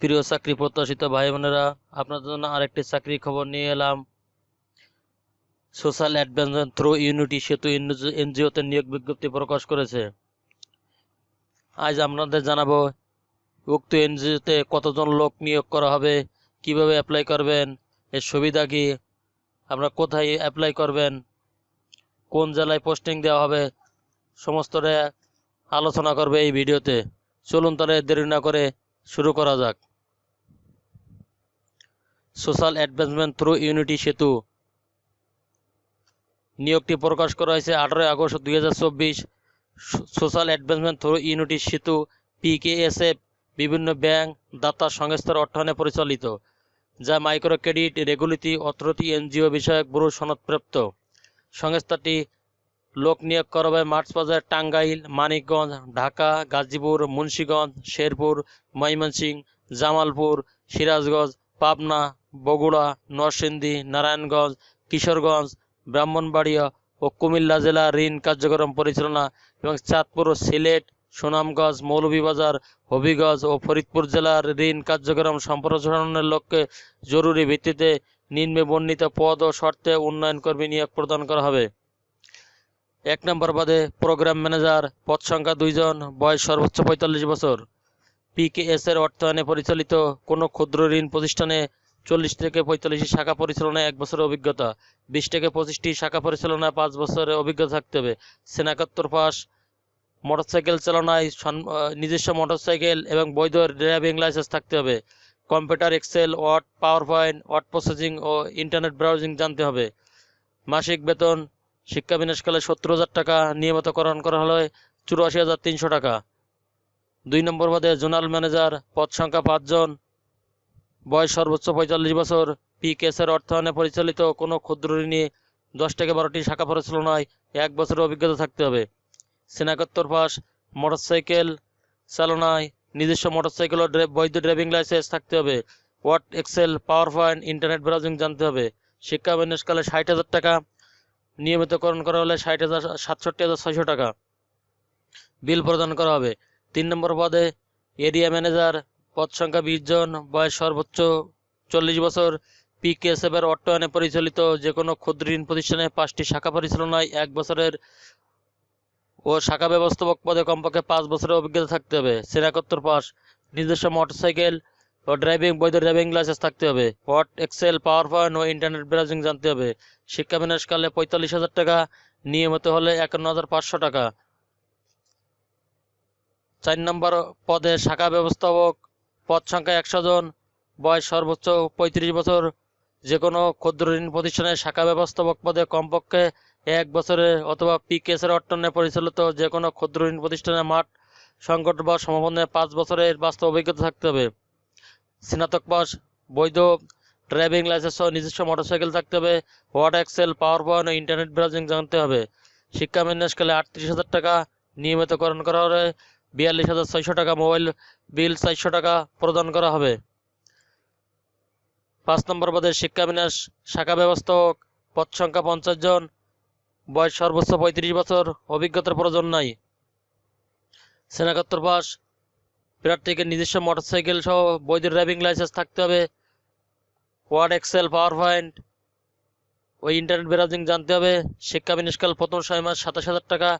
প্রিয় চাকরি প্রত্যাশিত ভাই বোনেরা আপনাদের জন্য আরেকটি চাকরির খবর নিয়ে এলাম। সোশ্যাল অ্যাডভেঞ্চার থ্রু ইউনিটি সেতু এনজিওতে নিয়োগ বিজ্ঞপ্তি প্রকাশ করেছে। আজ আপনাদের জানাব, উক্ত এনজিওতে কতজন লোক নিয়োগ করা হবে, কীভাবে অ্যাপ্লাই করবেন, এর সুবিধা কি, আপনারা কোথায় অ্যাপ্লাই করবেন, কোন জেলায় পোস্টিং দেওয়া হবে, সমস্তটা আলোচনা করবে এই ভিডিওতে। চলুন তাহলে দেরি না করে শুরু করা যাক। সোশ্যাল অ্যাডভান্সমেন্ট থ্রু ইউনিটি সেতু নিয়োগটি প্রকাশ করা হয়েছে আঠারোই আগস্ট দুই হাজার চব্বিশ। Social advancement through unity SETU PKSF বিভিন্ন ব্যাংক, দাতা সংস্থার অর্থায়নে পরিচালিত, যা micro credit regulatory authority NGO বিষয়ক ব্যুরো সনদপ্রাপ্ত। সংস্থাটি লোক নিয়োগ করা হবে মার্চ বাজার টাঙ্গাইল, মানিকগঞ্জ, ঢাকা, গাজীপুর, মুন্সীগঞ্জ, শেরপুর, ময়মনসিংহ, জামালপুর, সিরাজগঞ্জ, পাবনা বগুড়া, নরসিংদী, নারায়ণগঞ্জ, কিশোরগঞ্জ, ব্রাহ্মণবাড়িয়া ও কুমিল্লা জেলা ঋণ কার্যক্রম পরিচালনা এবং চাঁদপুর ও সিলেট, সুনামগঞ্জ, মৌলভীবাজার, হবিগঞ্জ ও ফরিদপুর জেলার ঋণ কার্যক্রম সম্প্রসারণের লক্ষ্যে জরুরি ভিত্তিতে নিম্নে বর্ণিত পদ ও শর্তে উন্নয়ন কর্মী নিয়োগ প্রদান করা হবে। এক নম্বর পদে প্রোগ্রাম ম্যানেজার, পদ সংখ্যা দুইজন, বয়স সর্বোচ্চ পঁয়তাল্লিশ বছর। পিকেএস এর অর্থায়নে পরিচালিত কোনো ক্ষুদ্র ঋণ প্রতিষ্ঠানে চল্লিশ থেকে পঁয়তাল্লিশ শাখা পরিচালনায় এক বছরের অভিজ্ঞতা। বিশ থেকে পঁচিশটি শাখা পরিচালনায় পাঁচ বছরের অভিজ্ঞতা থাকতে হবে। স্নাতকোত্তর পাস, মোটরসাইকেল চালনায় নিজস্ব মোটরসাইকেল এবং বৈধ ড্রাইভিং লাইসেন্স থাকতে হবে। Computer, Excel, Word PowerPoint word processing ও ইন্টারনেট ব্রাউজিং জানতে হবে। মাসিক বেতন, শিক্ষা বিনাশকালে সত্তর হাজার টাকা নিয়মিতকরণ করা হলে চুরাশি হাজার তিনশো টাকা। দুই নম্বর পদে জোনাল ম্যানেজার, পদ সংখ্যা পাঁচজন। বয়স সর্বোচ্চ পঁয়তাল্লিশ বছর। পি কেসের অর্থায়নে পরিচালিত, কোনো ক্ষুদ্র ঋণী দশ থেকে বারোটি শাখা পরিচালনায় এক বছরের অভিজ্ঞতা থাকতে হবে। স্নাতকোত্তর পাস, মোটরসাইকেল চালনায় নিজস্ব মোটরসাইকেল ও বৈধ ড্রাইভিং লাইসেন্স থাকতে হবে। Word Excel, PowerPoint, internet browsing জানতে হবে। শিক্ষা বিন্যাসকালে ষাট হাজার টাকা, নিয়মিতকরণ করা হলে ষাট হাজার সাতষট্টি হাজার ছয়শো টাকা। বিল প্রদান করা হবে। তিন নম্বর পদে এরিয়া ম্যানেজার পদ সংখ্যা বিশ জন, বয়স সর্বোচ্চ চল্লিশ বছর। পিকেএসএফ এর অর্থায়নে পরিচালিত যে কোনো ক্ষুদ্র ঋণ প্রতিষ্ঠানে পাঁচটি শাখা পরিচালনায় এক বছরের ও শাখা ব্যবস্থাপক পদে কমপক্ষে পাঁচ বছরের অভিজ্ঞতা থাকতে হবে। স্নাতকোত্তর পাস নিজস্ব মোটরসাইকেল ও ড্রাইভিং, বৈধ ড্রাইভিং লাইসেন্স থাকতে হবে। ওয়ার্ড এক্সেল, পাওয়ার পয়েন্ট ও ইন্টারনেট ব্রাউজিং জানতে হবে। শিক্ষা বিনাশকালে পঁয়তাল্লিশ হাজার টাকা, নিয়মিত হলে একান্ন হাজার পাঁচশো টাকা। চার নম্বর পদে শাখা ব্যবস্থাপক পদ সংখ্যা একশো জন, বয়স সর্বোচ্চ পঁয়ত্রিশ বছর। যে কোনো ক্ষুদ্র ঋণ প্রতিষ্ঠানের শাখা ব্যবস্থাপক পদে কমপক্ষে এক বছরে অথবা পিকেসের অর্টনে পরিচালিত যে কোনো ক্ষুদ্র ঋণ প্রতিষ্ঠানের মাঠ, সংকট বা সমাপনে পাঁচ বছরের বাস্তব অভিজ্ঞতা থাকতে হবে। স্নাতক পাস, বৈধ ড্রাইভিং লাইসেন্স সহ নিজস্ব মোটরসাইকেল থাকতে হবে। ওয়ার্ড এক্সেল, পাওয়ার পয়েন্ট ও ইন্টারনেট ব্রাউজিং জানতে হবে। শিক্ষা বিন্যাসকালে আটত্রিশ হাজার টাকা নিয়মিতকরণ করা হলে বিয়াল্লিশ হাজার ছয়শো টাকা মোবাইল বিল চারশো টাকা প্রদান করা হবে। পাঁচ নম্বর পদে শিক্ষা বিন্যাস, শাখা ব্যবস্থাপক, পদ সংখ্যা পঞ্চাশ জন, বয়স সর্বোচ্চ পঁয়ত্রিশ বছর, অভিজ্ঞতার প্রয়োজন নাই। স্নাতকোত্তর পাস, প্রার্থীকে নিজস্ব মোটরসাইকেল সহ বৈধ ড্রাইভিং লাইসেন্স থাকতে হবে। ওয়ার্ড, এক্সেল, পাওয়ার পয়েন্ট ওই ইন্টারনেট ব্রাউজিং জানতে হবে। শিক্ষা বিনিষ্কাল প্রথম ছয় মাস সাতাশ হাজার টাকা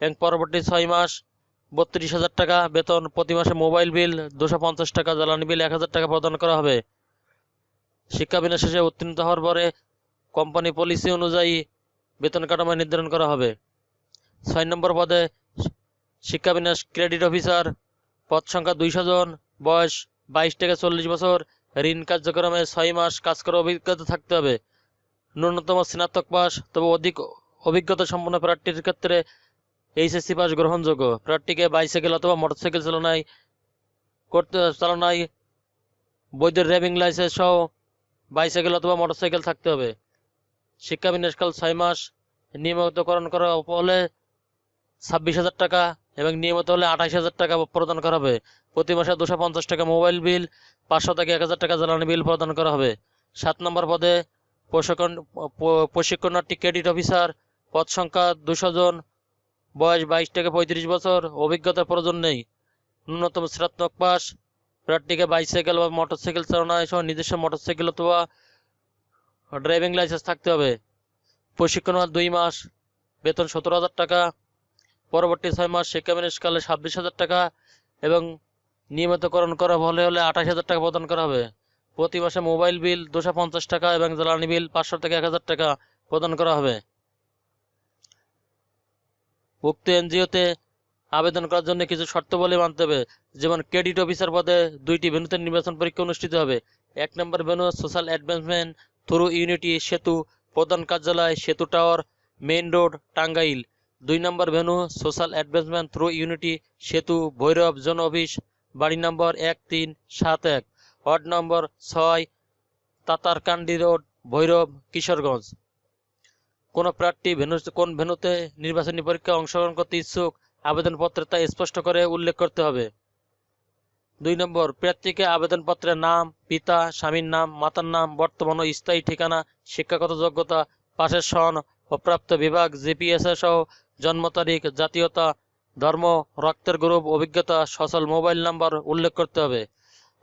এবং পরবর্তী ছয় মাস বত্রিশ হাজার টাকা বেতন, প্রতি মাসে মোবাইল বিল, দুশো পঞ্চাশ টাকা, জ্বালানি বিল এক হাজার টাকা প্রদান করা হবে। শিক্ষা বিনা শেষে উত্তীর্ণ হওয়ার পরে কোম্পানি পলিসি অনুযায়ী বেতন কাঠামো নির্ধারণ করা হবে। ছয় নম্বর পদে শিক্ষা বিন্যাস ক্রেডিট অফিসার, পদ সংখ্যা দুইশো জন, বয়স বাইশ থেকে চল্লিশ বছর, ঋণ কার্যক্রমে ছয় মাস কাজ করার অভিজ্ঞতা থাকতে হবে। ন্যূনতম স্নাতক পাস তবে অধিক অভিজ্ঞতা সম্পন্ন প্রার্থীর ক্ষেত্রে এইচএসসি পাস গ্রহণযোগ্য। প্রার্থীকে বাইসাইকেল অথবা মোটরসাইকেল চালনায় করতে, চালনায় বৈধ ড্রাইভিং লাইসেন্স সহ বাইসাইকেল অথবা মোটরসাইকেল থাকতে হবে। শিক্ষা বিন্যাসকাল ছয় মাস নিয়মিতকরণ করা হলে ছাব্বিশ হাজার টাকা এবং নিয়মিত হলে আঠাশ হাজার টাকা প্রদান করা হবে। প্রতি মাসে দুশো পঞ্চাশ টাকা মোবাইল বিল পাঁচশো থেকে এক হাজার টাকা জ্বালানি বিল প্রদান করা হবে। সাত নম্বর পদে প্রশিক্ষণ, প্রশিক্ষণার্থী ক্রেডিট অফিসার পদ সংখ্যা দুশো জন। বয়স বাইশ থেকে পঁয়ত্রিশ বছর, অভিজ্ঞতার প্রয়োজন নেই। ন্যূনতম স্নাতক পাস, প্রার্থীকে বাইসাইকেল বা মোটরসাইকেল চালানো সহ নিজস্ব মোটরসাইকেল অথবা ড্রাইভিং লাইসেন্স থাকতে হবে। প্রশিক্ষণ হওয়ার দুই মাস, বেতন সতেরো হাজার টাকা, পরবর্তী ছয় মাস শিক্ষা শিক্ষাবিনিষ্কালে ছাব্বিশ হাজার টাকা এবং নিয়মিতকরণ করা হলে হলে আঠাশ হাজার টাকা প্রদান করা হবে। প্রতি মাসে মোবাইল বিল দুশো পঞ্চাশ টাকা এবং জ্বালানি বিল পাঁচশো থেকে এক হাজার টাকা প্রদান করা হবে। উক্ত এনজিওতে আবেদন করার জন্য কিছু শর্তাবলী মানতে হবে। যেমন ক্রেডিট অফিসার পদে দুইটি ভেন্যুতে নির্বাচন পরীক্ষা অনুষ্ঠিত হবে। এক number venue social advancement through unity Setu, প্রধান কার্যালয় Setu tower main road Tangail. দুই number venue social advancement through unity Setu, Bhairab জন অফিস, বাড়ি নম্বর এক তিন সাত এক। ওয়ার্ড নম্বর ছয়, তাতারকান্দি রোড ভৈরব, কিশোরগঞ্জ। কোন প্রার্থী ভেন্যু কোন ভেন্যুতে নির্বাচনী পরীক্ষায় অংশগ্রহণ করতে ইচ্ছুক, আবেদনপত্রে তা স্পষ্ট করে উল্লেখ করতে হবে। দুই নম্বর, প্রার্থীকে আবেদনপত্রের নাম, পিতা, স্বামীর নাম, মাতার নাম, বর্তমান ও স্থায়ী ঠিকানা, শিক্ষাগত যোগ্যতা, পাশের সন ও প্রাপ্ত বিভাগ জিপিএসএ সহ জন্ম তারিখ, জাতীয়তা, ধর্ম, রক্তের গ্রুপ, অভিজ্ঞতা, সচল মোবাইল নাম্বার উল্লেখ করতে হবে।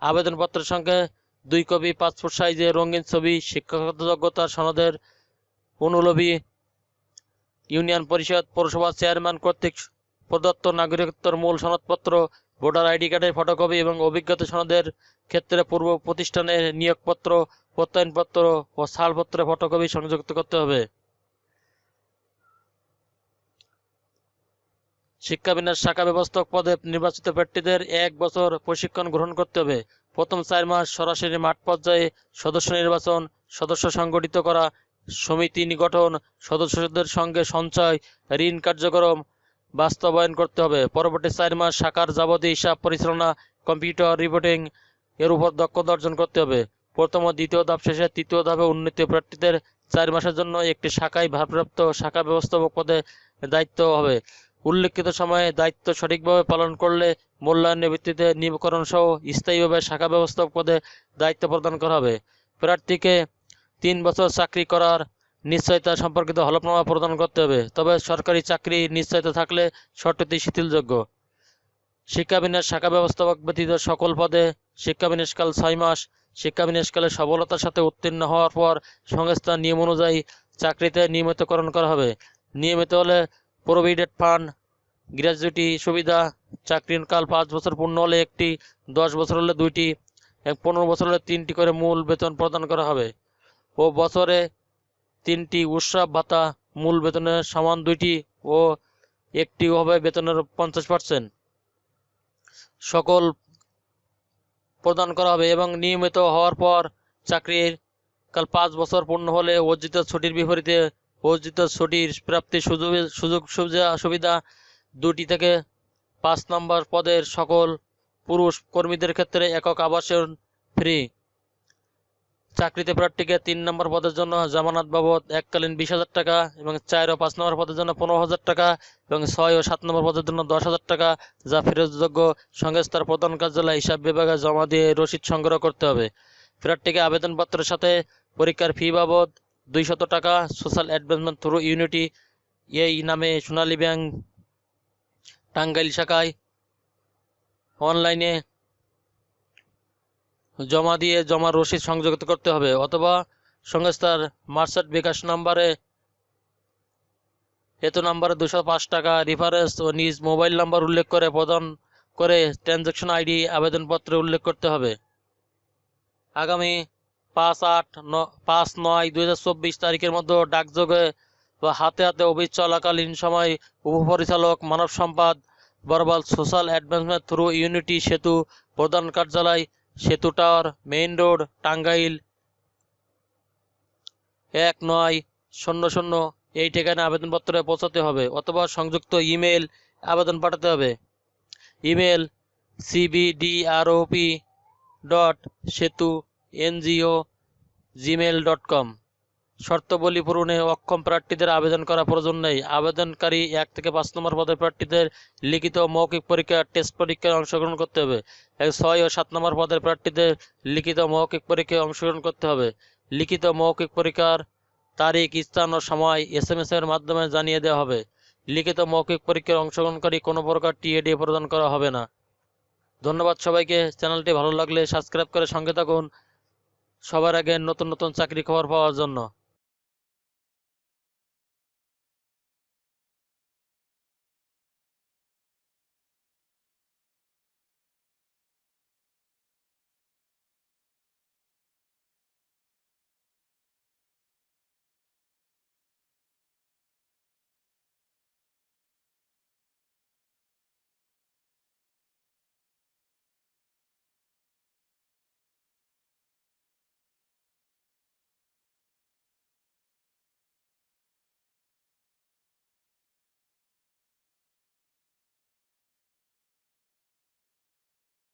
আবেদনপত্রের সঙ্গে দুই কপি পাসপোর্ট সাইজে রঙিন ছবি, শিক্ষাগত যোগ্যতা, সনদের অনুলবী ইউনিয়ন পরিষদ পৌরসভা চেয়ারম্যান কর্তৃক প্রদত্ত নাগরিকত্বর মূল সনদপত্র, ভোটার আইডি কার্ডের ফটোকপি এবং অভিজ্ঞতা সনদের ক্ষেত্রে পূর্ব প্রতিষ্ঠানের নিয়োগপত্র, প্রত্যয়নপত্র ও ছাড়পত্রের ফটোকপি সংযুক্ত করতে হবে। শিক্ষাবিন্যাস শাখা ব্যবস্থাপক পদে নির্বাচিত প্রার্থীদের এক বছর প্রশিক্ষণ গ্রহণ করতে হবে। প্রথম চার মাস সরাসরি মাঠ পর্যায়ে সদস্য নির্বাচন, সদস্য সংগঠিত করা সমিতি গঠন সদস্যদের সঙ্গে সঞ্চয়, ঋণ কার্যক্রম বাস্তবায়ন করতে হবে। পরবর্তী চার মাস শাখার যাবতীয় হিসাব পরিচালনা, কম্পিউটার রিপোর্টিং এর উপর দক্ষতা অর্জন করতে হবে। প্রথম ও দ্বিতীয় ধাপ শেষে তৃতীয় ধাপে উন্নীত প্রার্থীদের চার মাসের জন্য একটি শাখায় ভারপ্রাপ্ত শাখা ব্যবস্থাপক পদে দায়িত্ব হবে। উল্লেখিত সময়ে দায়িত্ব সঠিকভাবে পালন করলে মূল্যায়নের ভিত্তিতে নিয়োগকরণ সহ স্থায়ীভাবে শাখা ব্যবস্থাপক পদে দায়িত্ব প্রদান করা হবে। প্রার্থীকে তিন বছর চাকরি করার নিশ্চয়তা সম্পর্কিত হলফনামা প্রদান করতে হবে। তবে সরকারি চাকরি নিশ্চয়তা থাকলে শর্তটি শিথিলযোগ্য। শিক্ষাবিন্যাস শাখা ব্যবস্থাপক ব্যতীত সকল পদে শিক্ষাবিন্যাসকাল ছয় মাস। শিক্ষাবিন্যাসকালে সফলতার সাথে উত্তীর্ণ হওয়ার পর সংস্থার নিয়ম অনুযায়ী চাকরিতে নিয়মিতকরণ করা হবে। নিয়মিত হলে প্রভিডেন্ট ফান্ড গ্র্যাজুইটি সুবিধা, চাকরির কাল পাঁচ বছর পূর্ণ হলে একটি, দশ বছর হলে দুইটি পনেরো বছর হলে তিনটি করে মূল বেতন প্রদান করা হবে। ও বছরে তিনটি উৎসব, ভাতা, মূল বেতনের সমান দুইটি ও একটি হবে বেতনের পঞ্চাশ পার্সেন্ট সকল প্রদান করা হবে এবং নিয়মিত হওয়ার পর চাকরির কাল পাঁচ বছর পূর্ণ হলে অর্জিত ছুটির বিপরীতে অর্জিত ছুটির প্রাপ্তির সুযোগ সুযোগ সুবিধা সুবিধা দুটি থেকে পাঁচ নম্বর পদের সকল পুরুষ কর্মীদের ক্ষেত্রে একক আবাসন ফ্রি। চাকরিতে প্রার্থীকে তিন নম্বর পদের জন্য জামানত বাবদ এককালীন বিশ হাজার টাকা এবং চার ও পাঁচ নম্বর পদের জন্য পনেরো হাজার টাকা এবং ছয় ও সাত নম্বর পদের জন্য দশ হাজার টাকা যা ফেরতযোগ্য সংস্থার প্রধান কার্যালয় হিসাব বিভাগে জমা দিয়ে রসিদ সংগ্রহ করতে হবে। প্রার্থীকে আবেদনপত্রের সাথে পরীক্ষার ফি বাবদ দুইশত টাকা সোশ্যাল অ্যাডভান্সমেন্ট থ্রু ইউনিটি এই নামে সোনালী ব্যাংক, টাঙ্গাইল শাখায় অনলাইনে জমা দিয়ে জমা রসিদ সংযুক্ত করতে হবে, অথবা সংস্থার মার্চেন্ট বিকাশ নাম্বারে হেতু নাম্বারে দুশো পাঁচ টাকা রেফারেন্স ও নিজ মোবাইল নাম্বার উল্লেখ করে প্রদান করে ট্রানজ্যাকশন আইডি আবেদনপত্রে উল্লেখ করতে হবে। আগামী পাঁচ আট ন, পাঁচ নয় দুই তারিখের মধ্যে ডাকযোগে বা হাতে হাতে অফিস চলাকালীন সময় উপপরিচালক, মানব সম্পদ বরবাল social advancement through unity Setu প্রধান কার্যালয় Setu tower main road Tangail. এক নয় শূন্য শূন্য এই ঠিকানায় আবেদনপত্রে পৌঁছাতে হবে অথবা সংযুক্ত ইমেল আবেদন পাঠাতে হবে। Email CBDROP dot Setu NGO Gmail dot com শর্তাবলী পূরণে অক্ষম প্রার্থীদের আবেদন করা প্রয়োজন নেই। আবেদনকারী এক থেকে পাঁচ নম্বর পদের প্রার্থীদের লিখিত মৌখিক পরীক্ষা, টেস্ট পরীক্ষায় অংশগ্রহণ করতে হবে। ছয় ও সাত নম্বর পদের প্রার্থীদের লিখিত মৌখিক পরীক্ষায় অংশগ্রহণ করতে হবে। লিখিত মৌখিক পরীক্ষার তারিখ, স্থান ও সময় এস এম এর মাধ্যমে জানিয়ে দেওয়া হবে। লিখিত মৌখিক পরীক্ষায় অংশগ্রহণকারী কোনো প্রকার টিএডি প্রদান করা হবে না। ধন্যবাদ সবাইকে। চ্যানেলটি ভালো লাগলে সাবস্ক্রাইব করে সঙ্গে থাকুন। সবার আগে নতুন নতুন চাকরি খবর পাওয়ার জন্য।